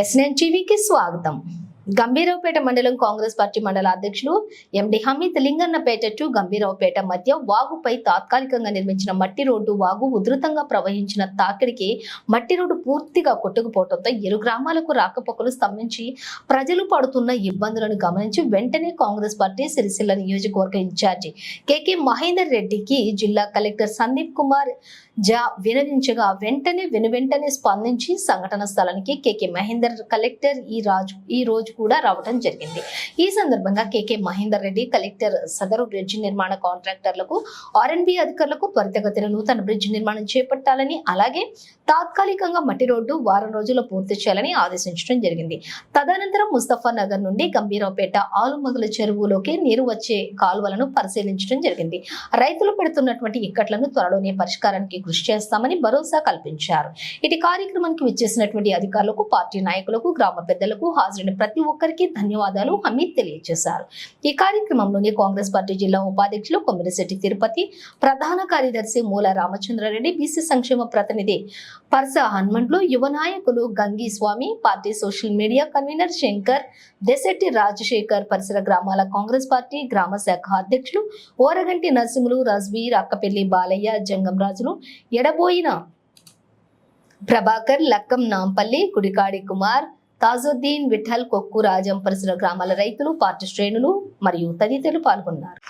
SN టీవీకి స్వాగతం. గంభీరావుపేట మండలం కాంగ్రెస్ పార్టీ మండల అధ్యక్షులు ఎండి హమీద్ లింగన్నపేట టు గంభీరావుపేట మధ్య వాగుపై తాత్కాలికంగా నిర్మించిన మట్టి రోడ్డు వాగు ఉధృతంగా ప్రవహించిన తాకిడికి మట్టి రోడ్డు పూర్తిగా కొట్టుకుపోవడంతో ఇరు గ్రామాలకు రాకపోకలు స్తంభించి ప్రజలు పడుతున్న ఇబ్బందులను గమనించి వెంటనే కాంగ్రెస్ పార్టీ సిరిసిల్ల నియోజకవర్గ ఇన్ఛార్జి కెకే మహేందర్ రెడ్డికి జిల్లా కలెక్టర్ సందీప్ కుమార్ జా వినవించగా వెంటనే వెనువెంటనే స్పందించి సంఘటన స్థలానికి కెకే మహేందర్ కలెక్టర్ ఈ రాజు ఈ రోజు కూడా రావడం జరిగింది. ఈ సందర్భంగా కేకే మహేందర్ రెడ్డి కలెక్టర్ సదరు బ్రిడ్జి నిర్మాణ కాంట్రాక్టర్లకు ఆర్ఎన్బి అధికారులకు త్వరితగతిన నూతన బ్రిడ్జి నిర్మాణం చేపట్టాలని అలాగే తాత్కాలికంగా మట్టి రోడ్డు వారం రోజుల్లో పూర్తి చేయాలని ఆదేశించడం జరిగింది. తదనంతరం ముస్తఫా నగర్ నుండి గంభీరావుపేట ఆలుమగల చెరువులోకి నీరు వచ్చే కాలువలను పరిశీలించడం జరిగింది. రైతులు పెడుతున్నటువంటి ఇక్కట్లను త్వరలోనే పరిష్కారానికి కృషి చేస్తామని భరోసా కల్పించారు. ఇటు కార్యక్రమానికి విచ్చేసినటువంటి అధికారులకు పార్టీ నాయకులకు గ్రామ పెద్దలకు హాజరైన ప్రతి ఒక్కరికి ధన్యవాదాలు హమీద్ తెలియజేశారు. ఈ కార్యక్రమంలోని కాంగ్రెస్ పార్టీ జిల్లా ఉపాధ్యక్షులు కొమ్మిరిశెట్టి తిరుపతి ప్రధాన కార్యదర్శి మూల రామచంద్రారెడ్డి బీసీ సంక్షేమ ప్రతినిధి పర్స హనుమంట్లు యువ నాయకులు Gangi Swamy party social media convener Shankar Desetti Rajasekhar పరిసర గ్రామాల కాంగ్రెస్ పార్టీ గ్రామ శాఖ అధ్యక్షులు ఓరగంటి నరసింహులు రజ్వీర్ అక్కపెల్లి బాలయ్య జంగం రాజులు ఎడబోయిన ప్రభాకర్ లక్కం నాంపల్లి కుడికాడి కుమార్ తాజుద్దీన్ విఠల్ కొక్కు రాజం పరిసర గ్రామాల రైతులు పార్టీ శ్రేణులు మరియు తదితరులు పాల్గొన్నారు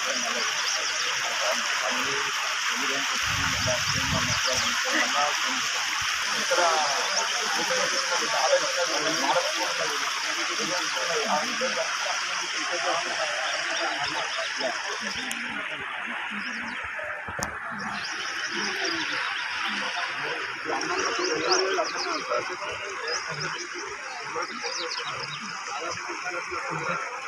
Thank you. ఇక్కడ Thank you.